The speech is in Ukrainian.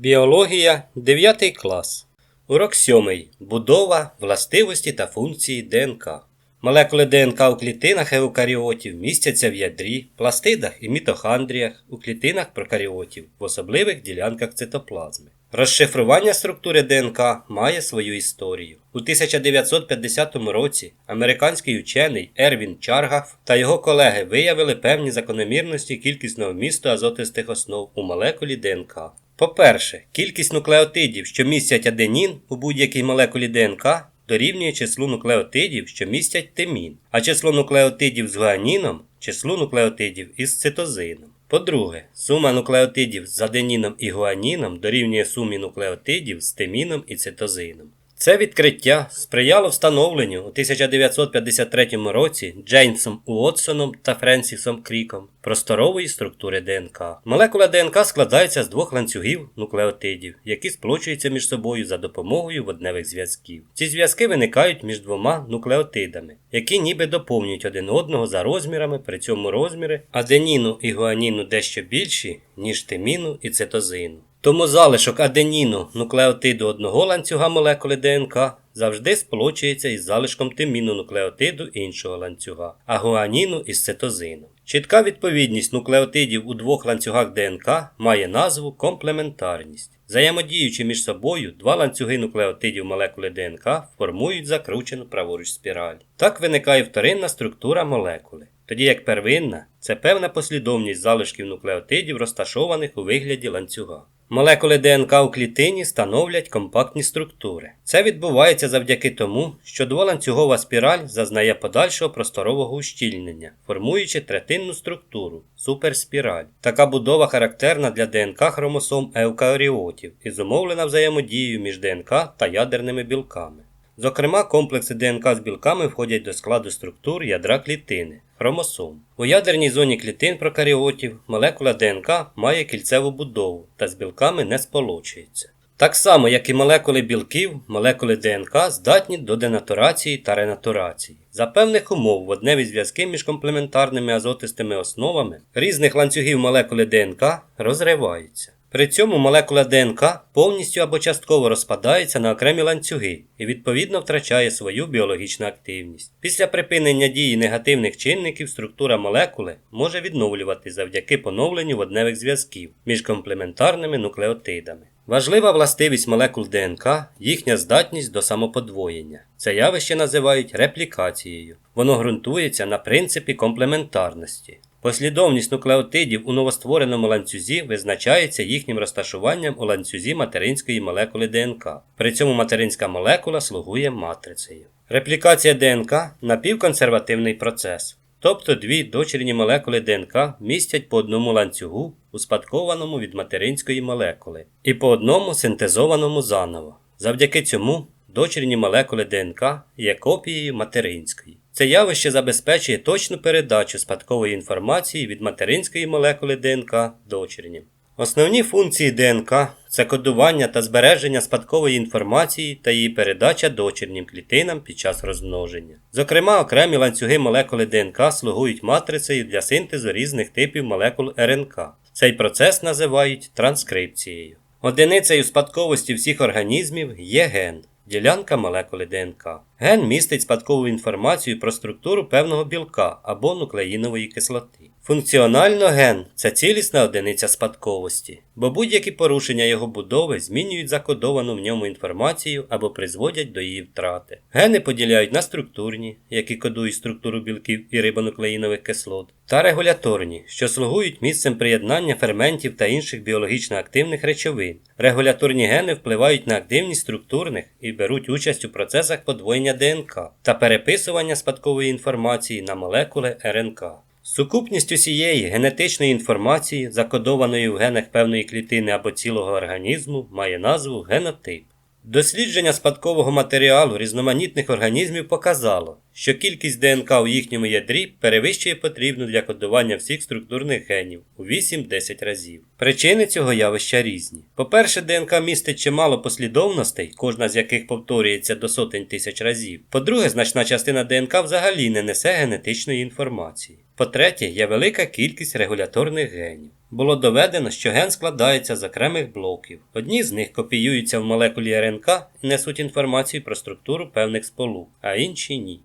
Біологія 9 клас. Урок 7. Будова, властивості та функції ДНК. Молекули ДНК у клітинах еукаріотів містяться в ядрі, пластидах і мітохандріях, у клітинах прокаріотів, в особливих ділянках цитоплазми. Розшифрування структури ДНК має свою історію. У 1950 році американський учений Ервін Чаргаф та його колеги виявили певні закономірності кількісного вмісту азотистих основ у молекулі ДНК. По-перше, кількість нуклеотидів, що містять аденін у будь-якій молекулі ДНК, дорівнює числу нуклеотидів, що містять тимін, а число нуклеотидів з гуаніном числу нуклеотидів із цитозином. По-друге, сума нуклеотидів з аденіном і гуаніном дорівнює сумі нуклеотидів з тиміном і цитозином. Це відкриття сприяло встановленню у 1953 році Джеймсом Уотсоном та Френсісом Кріком просторової структури ДНК. Молекула ДНК складається з двох ланцюгів нуклеотидів, які сполучуються між собою за допомогою водневих зв'язків. Ці зв'язки виникають між двома нуклеотидами, які ніби доповнюють один одного за розмірами, при цьому розміри аденіну і гуаніну дещо більші, ніж тиміну і цитозину. Тому залишок аденіну нуклеотиду одного ланцюга молекули ДНК завжди сполучується із залишком тиміну нуклеотиду іншого ланцюга, а гуаніну із цитозином. Чітка відповідність нуклеотидів у двох ланцюгах ДНК має назву комплементарність. Взаємодіючи між собою, два ланцюги нуклеотидів молекули ДНК формують закручену праворуч спіраль. Так виникає вторинна структура молекули. Тоді як первинна це певна послідовність залишків нуклеотидів, розташованих у вигляді ланцюга. Молекули ДНК у клітині становлять компактні структури. Це відбувається завдяки тому, що дволанцюгова спіраль зазнає подальшого просторового ущільнення, формуючи третинну структуру суперспіраль. Така будова характерна для ДНК хромосом еукаріотів і зумовлена взаємодією між ДНК та ядерними білками. Зокрема, комплекси ДНК з білками входять до складу структур ядра клітини хромосом. У ядерній зоні клітин прокаріотів молекула ДНК має кільцеву будову та з білками не сполучується. Так само, як і молекули білків, молекули ДНК здатні до денатурації та ренатурації. За певних умов водневі зв'язки між комплементарними азотистими основами різних ланцюгів молекули ДНК розриваються. При цьому молекула ДНК повністю або частково розпадається на окремі ланцюги і відповідно втрачає свою біологічну активність. Після припинення дії негативних чинників структура молекули може відновлювати завдяки поновленню водневих зв'язків між комплементарними нуклеотидами. Важлива властивість молекул ДНК їхня здатність до самоподвоєння. Це явище називають реплікацією. Воно ґрунтується на принципі комплементарності. Послідовність нуклеотидів у новоствореному ланцюзі визначається їхнім розташуванням у ланцюзі материнської молекули ДНК. При цьому материнська молекула слугує матрицею. Реплікація ДНК напівконсервативний процес. Тобто дві дочірні молекули ДНК містять по одному ланцюгу, успадкованому від материнської молекули, і по одному синтезованому заново. Завдяки цьому дочірні молекули ДНК є копією материнської. Це явище забезпечує точну передачу спадкової інформації від материнської молекули ДНК дочірнім. Основні функції ДНК це кодування та збереження спадкової інформації та її передача дочірнім клітинам під час розмноження. Зокрема, окремі ланцюги молекули ДНК слугують матрицею для синтезу різних типів молекул РНК. Цей процес називають транскрипцією. Одиницею спадковості всіх організмів є ген. Ділянка молекули ДНК. Ген містить спадкову інформацію про структуру певного білка або нуклеїнової кислоти. Функціонально ген це цілісна одиниця спадковості, бо будь-які порушення його будови змінюють закодовану в ньому інформацію або призводять до її втрати. Гени поділяють на структурні, які кодують структуру білків і рибонуклеїнових кислот, та регуляторні, що слугують місцем приєднання ферментів та інших біологічно активних речовин. Регуляторні гени впливають на активність структурних і беруть участь у процесах подвоєння ДНК та переписування спадкової інформації на молекули РНК. Сукупність усієї генетичної інформації, закодованої в генах певної клітини або цілого організму, має назву генотип. Дослідження спадкового матеріалу різноманітних організмів показало, що кількість ДНК у їхньому ядрі перевищує потрібну для кодування всіх структурних генів у 8-10 разів. Причини цього явища різні. По-перше, ДНК містить чимало послідовностей, кожна з яких повторюється до сотень тисяч разів. По-друге, значна частина ДНК взагалі не несе генетичної інформації. По-третє, є велика кількість регуляторних генів. було доведено, що ген складається з окремих блоків. Одні з них копіюються в молекулі РНК і несуть інформацію про структуру певних сполук, а інші ні.